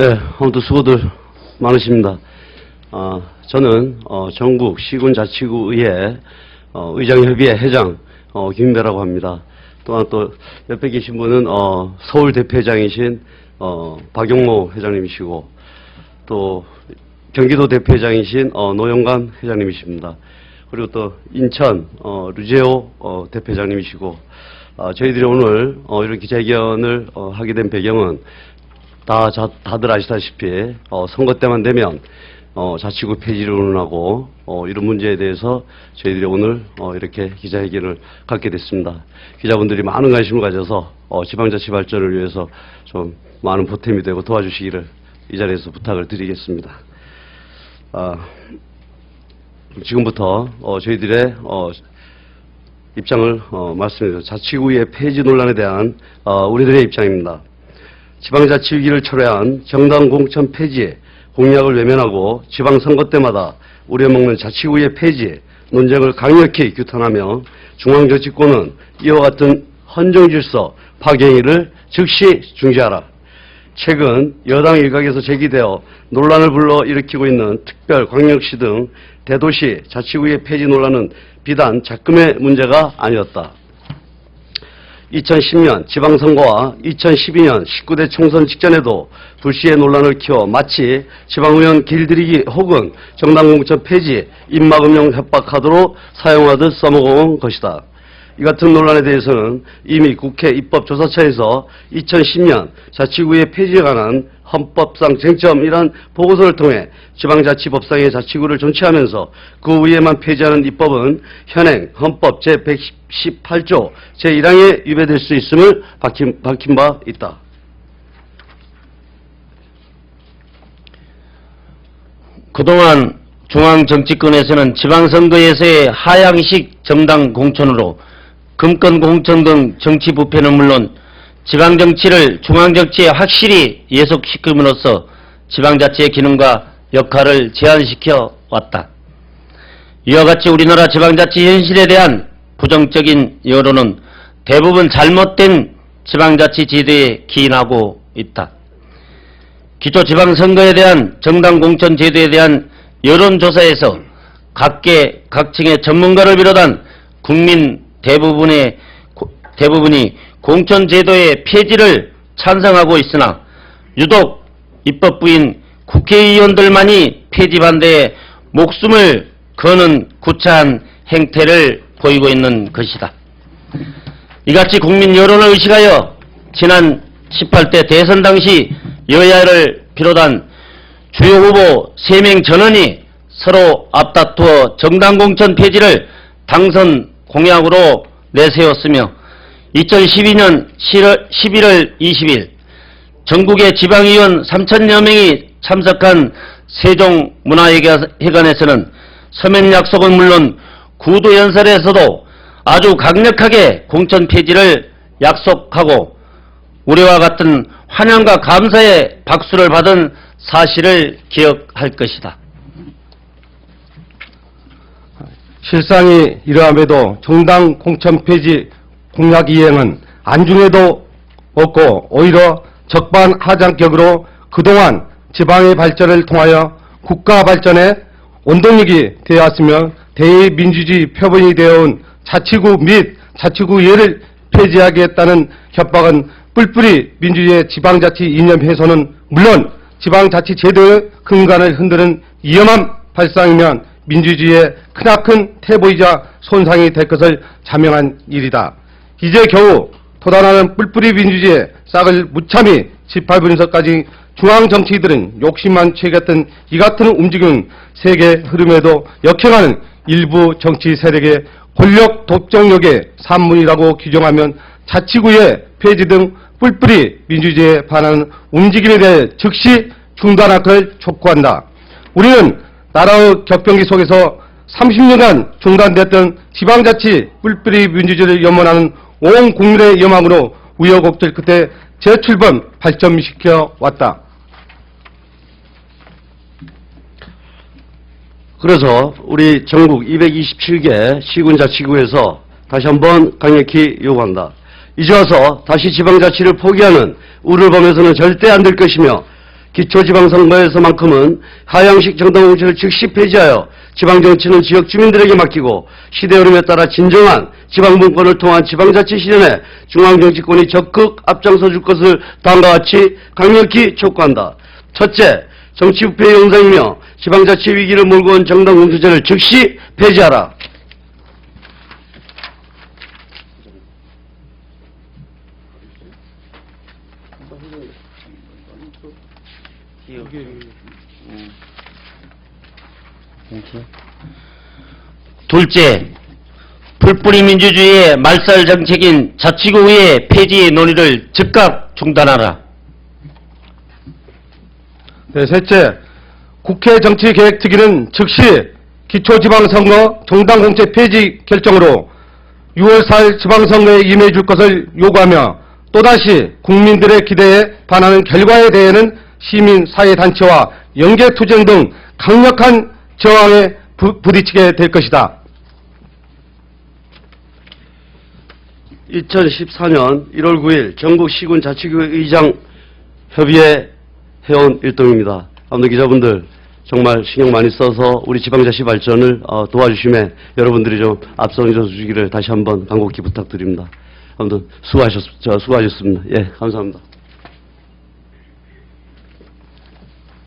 네, 아무튼 수고들 많으십니다. 어, 저는 어, 전국 시군자치구의회 어, 의장협의회 회장 어, 김배라고 합니다. 또한 또 옆에 계신 분은 어, 서울 대표회장이신 어, 박용모 회장님이시고 또 경기도 대표회장이신 어, 노영관 회장님이십니다. 그리고 또 인천 어, 류재호 어, 대표회장님이시고 어, 저희들이 오늘 어, 이런 기자회견을 어, 하게 된 배경은 다, 자, 다들 아시다시피 어, 선거 때만 되면 어, 자치구 폐지를 운운하고 어, 이런 문제에 대해서 저희들이 오늘 어, 이렇게 기자회견을 갖게 됐습니다. 기자분들이 많은 관심을 가져서 어, 지방자치 발전을 위해서 좀 많은 보탬이 되고 도와주시기를 이 자리에서 부탁을 드리겠습니다. 아, 지금부터 어, 저희들의 어, 입장을 어, 말씀드리죠. 자치구의 폐지 논란에 대한 어, 우리들의 입장입니다. 지방자치 위기를 초래한 정당 공천 폐지 공약을 외면하고 지방선거 때마다 우려먹는 자치구의 폐지 논쟁을 강력히 규탄하며 중앙정치권은 이와 같은 헌정질서 파괴행위를 즉시 중지하라. 최근 여당 일각에서 제기되어 논란을 불러 일으키고 있는 특별 광역시 등 대도시 자치구의 폐지 논란은 비단 작금의 문제가 아니었다. 2010년 지방선거와 2012년 19대 총선 직전에도 불시의 논란을 키워 마치 지방의원 길들이기 혹은 정당공천 폐지, 입막음용 협박카드로 사용하듯 써먹어온 것이다. 이 같은 논란에 대해서는 이미 국회 입법조사처에서 2010년 자치구의 폐지에 관한 헌법상 쟁점 이란 보고서를 통해 지방자치법상의 자치구를 존치하면서 그 위에만 폐지하는 입법은 현행 헌법 제118조 제1항에 위배될 수 있음을 밝힌, 밝힌 바 있다. 그동안 중앙정치권에서는 지방선거에서의 하향식 정당 공천으로 금권 공천 등 정치 부패는 물론 지방정치를 중앙정치에 확실히 예속시킴으로써 지방자치의 기능과 역할을 제한시켜 왔다. 이와 같이 우리나라 지방자치 현실에 대한 부정적인 여론은 대부분 잘못된 지방자치 제도에 기인하고 있다. 기초지방선거에 대한 정당 공천 제도에 대한 여론조사에서 각계 각층의 전문가를 비롯한 국민 대부분의 고- 대부분이 공천 제도의 폐지를 찬성하고 있으나 유독 입법부인 국회의원들만이 폐지 반대에 목숨을 거는 구차한 행태를 보이고 있는 것이다. 이같이 국민 여론을 의식하여 지난 18대 대선 당시 여야를 비롯한 주요 후보 3명 전원이 서로 앞다투어 정당 공천 폐지를 당선 공약으로 내세웠으며 2012년 11월 20일 전국의 지방의원 3천여 명이 참석한 세종문화회관에서는 서면 약속은 물론 구도연설에서도 아주 강력하게 공천 폐지를 약속하고 우리와 같은 환영과 감사의 박수를 받은 사실을 기억할 것이다. 실상이 이러함에도 정당 공천 폐지 공약 이행은 안중에도 없고 오히려 적반하장격으로 그동안 지방의 발전을 통하여 국가 발전에 원동력이 되어왔으며 대민주주의 표본이 되어온 자치구 및 자치구예를 폐지하겠다는 협박은 뿔뿔이 민주주의 지방자치 이념 훼손은 물론 지방자치 제도의 근간을 흔드는 위험한 발상이면 민주주의의 크나큰 태보이자 손상이 될 것을 자명한 일이다. 이제 겨우 도달하는 뿔뿔이 민주주의의 싹을 무참히 18분서까지 중앙 정치들은 욕심만 채겼던 이 같은 움직임 세계 흐름에도 역행하는 일부 정치 세력의 권력 독점력의 산문이라고 규정하면 자치구의 폐지 등 뿔뿔이 민주주의에 반하는 움직임에 대해 즉시 중단할 걸 촉구한다. 우리는 나라의 격변기 속에서 30년간 중단됐던 지방자치 뿔뿔이 민주주의를 염원하는 온 국민의 염원으로 우여곡절 끝에 재출범 발전시켜 왔다. 그래서 우리 전국 227개 시군자치구에서 다시 한번 강력히 요구한다. 이제 와서 다시 지방자치를 포기하는 우를 범해서는 절대 안 될 것이며 기초지방선거에서만큼은 하향식 정당공천을 즉시 폐지하여 지방정치는 지역 주민들에게 맡기고 시대 흐름에 따라 진정한 지방분권을 통한 지방자치 실현에 중앙정치권이 적극 앞장서 줄 것을 다음과 같이 강력히 촉구한다. 첫째, 정치부패의 영상이며 지방자치 위기를 몰고 온 정당공천제를 즉시 폐지하라. 둘째, 풀뿌리 민주주의의 말살 정책인 자치구의 폐지 논의를 즉각 중단하라. 네, 셋째, 국회 정치계획특위는 즉시 기초지방선거 정당공채 폐지 결정으로 6월 4일 지방선거에 임해 줄 것을 요구하며 또다시 국민들의 기대에 반하는 결과에 대해는 시민 사회단체와 연계투쟁 등 강력한 저항에 부, 부딪히게 될 것이다. 2014년 1월 9일 전국 시군 자치구의 의장 협의회 회원 일동입니다. 아무튼 기자분들 정말 신경 많이 써서 우리 지방자치 발전을 어, 도와주심에 여러분들이 좀 앞서줘 주기를 다시 한번 간곡히 부탁드립니다. 아무튼 수고하셨, 저, 수고하셨습니다. 예, 감사합니다.